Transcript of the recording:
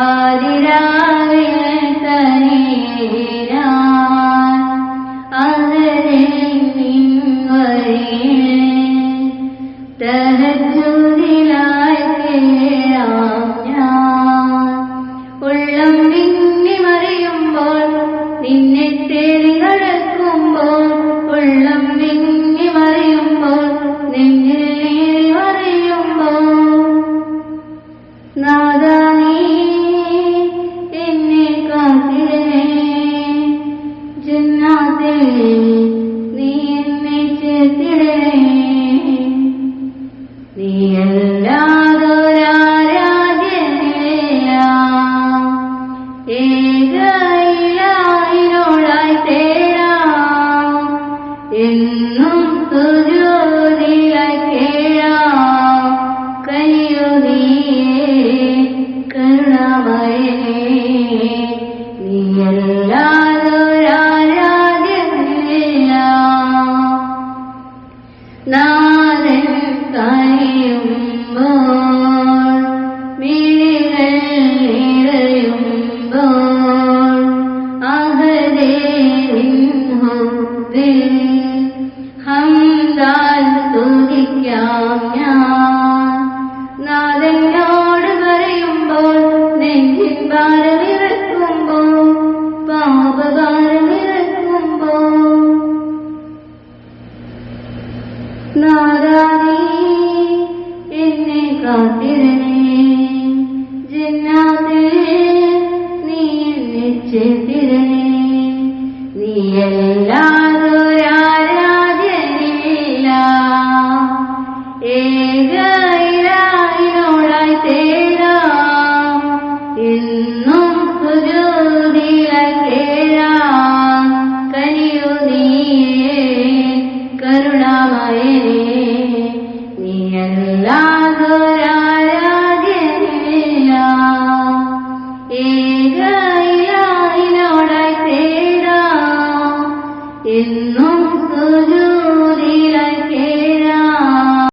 പാതിരാവിൽ ഞാൻ ഉള്ളം വിങ്ങി നിന്നെ ഉള്ളം വിങ്ങി മറിയുമ്പോൾ നെഞ്ചിൽ നീറി മറിയുമ്പോൾ നാദാ നീ എന്നെ നീ നീയല്ലാതൊരാരാധ്യനില്ല ഹുബിൽ ഹംദാൽ സ്തുതിക്കാം ഞാൻ. നാഥനോട് പറയുമ്പോൾ നെഞ്ചിൻ ഭാരമിറക്കുമ്പോൾ പാപഭാരമിറക്കുമ്പോൾ നാദാനീ എന്നെ കാത്തിരണേ. നീയല്ലാതൊരാരാധ്യനില്ല ഏകയിലായിനോടായി തേടാം എന്നും സുജൂതിയായി കേഴാം എന്നും സുജൂ